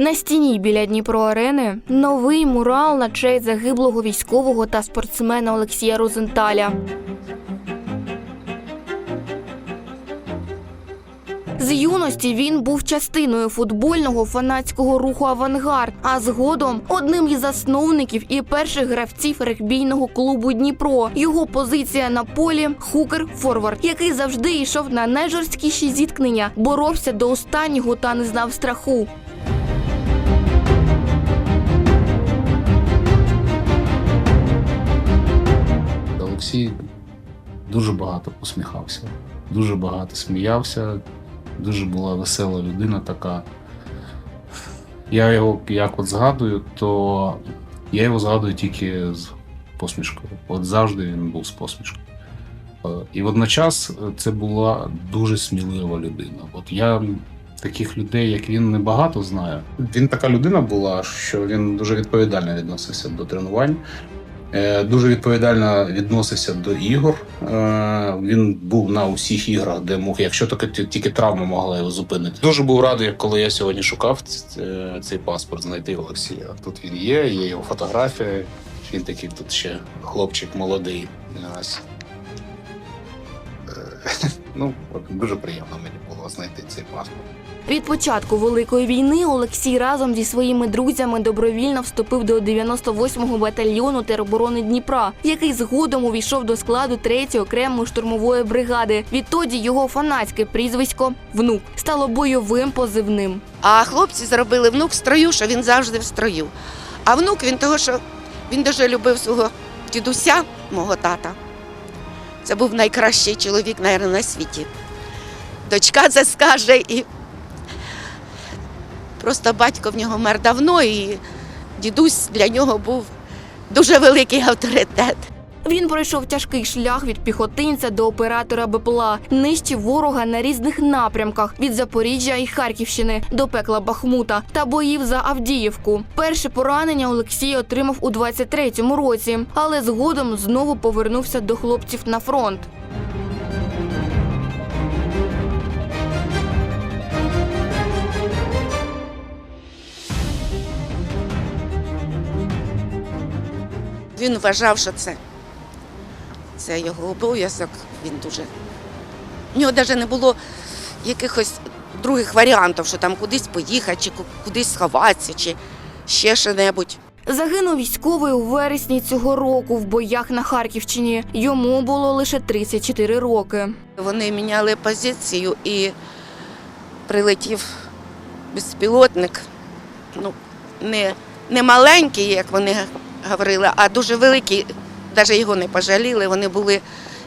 На стіні біля Дніпро-арени новий мурал на честь загиблого військового та спортсмена Олексія Розенталя. З юності він був частиною футбольного фанатського руху Авангард, а згодом одним із засновників і перших гравців регбійного клубу Дніпро. Його позиція на полі хукер форвард, який завжди йшов на найжорсткіші зіткнення, боровся до останнього та не знав страху. Олексій дуже багато посміхався, дуже багато сміявся, дуже була весела людина така. Я його як от згадую, то я його згадую тільки з посмішкою. От завжди він був з посмішкою. Е, І водночас це була дуже смілива людина. От я таких людей, як він, небагато знаю. Він така людина була, що він дуже відповідально відносився до тренувань. Е, Дуже відповідально відносився до ігор. Е, Він був на усіх іграх, де мог, якщо тільки, тільки травма могла його зупинити. Дуже був радий, коли я сьогодні шукав е, цей паспорт, знайти Олексія. Тут він є, є його фотографія. Він такий тут ще хлопчик молодий. Ну, от дуже приємно мені було знайти цей паспорт. Від початку Великої війни Олексій разом зі своїми друзями добровільно вступив до 98-го батальйону тероборони Дніпра, який згодом увійшов до складу 3-ї окремої штурмової бригади. Відтоді його фанатське прізвисько внук стало бойовим позивним. А хлопці зробили внук в строю, що він завжди в строю. А внук він того, що він дуже любив свого дідуся, мого тата. Це був найкращий чоловік, мабуть, на світі. Дочка це скаже і просто батько в нього мер давно, і дідусь для нього був дуже великий авторитет. Він пройшов тяжкий шлях від піхотинця до оператора БПЛА, нищив ворога на різних напрямках від Запоріжжя і Харківщини до пекла Бахмута та боїв за Авдіївку. Перше поранення Олексій отримав у 23-му році, але згодом знову повернувся до хлопців на фронт. Він вважав, що це, це його обов'язок. Він дуже. У нього навіть не було якихось других варіантів, що там кудись поїхати, чи кудись сховатися, чи ще що-небудь. Загинув військовий у вересні цього року в боях на Харківщині. Йому було лише 34 роки. Вони міняли позицію і прилетів безпілотник. Ну, не, не маленький, як вони говорили, а дуже великий. Навіть його не пожаліли. Вони були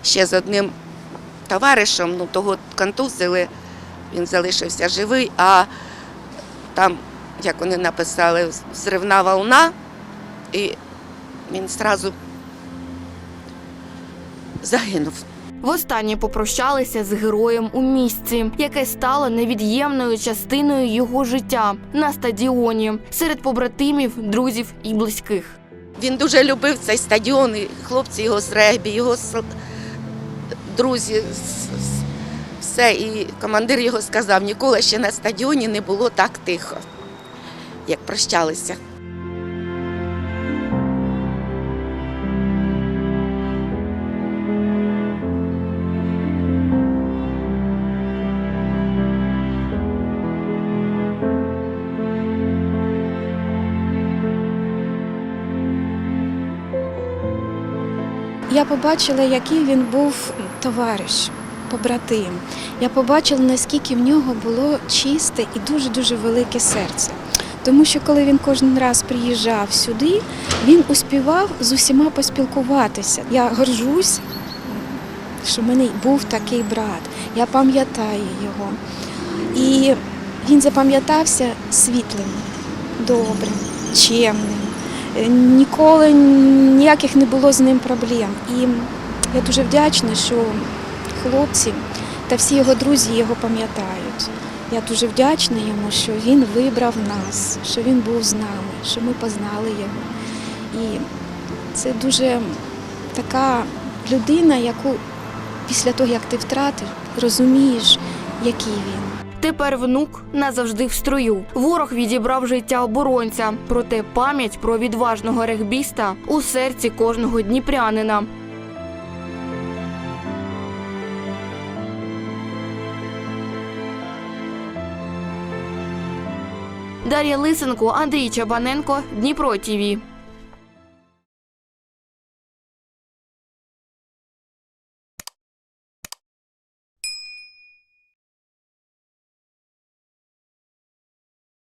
ще з одним товаришем, ну того контузили, він залишився живий, а там, як вони написали, зривна волна, і він одразу загинув. Востаннє попрощалися з героєм у місці, яке стало невід'ємною частиною його життя на стадіоні серед побратимів, друзів і близьких. Він дуже любив цей стадіон, і хлопці його з регбі, його друзі, все. І командир його сказав, ніколи ще на стадіоні не було так тихо, як прощалися. Я побачила, який він був товариш, побратим. Я побачила, наскільки в нього було чисте і дуже-дуже велике серце. Тому що коли він кожен раз приїжджав сюди, він успівав з усіма поспілкуватися. Я горжусь, що в мене був такий брат. Я пам'ятаю його. І він запам'ятався світлим, добрим, чемним. Ніколи ніяких не було з ним проблем. І я дуже вдячна, що хлопці та всі його друзі його пам'ятають. Я дуже вдячна йому, що він вибрав нас, що він був з нами, що ми познали його. І це дуже така людина, яку після того, як ти втратив, розумієш, який він. Тепер внук назавжди в строю. Ворог відібрав життя оборонця, проте пам'ять про відважного регбіста у серці кожного дніпрянина. Дар'я Лисенко, Андрій Чабаненко, Дніпро ТІВІ.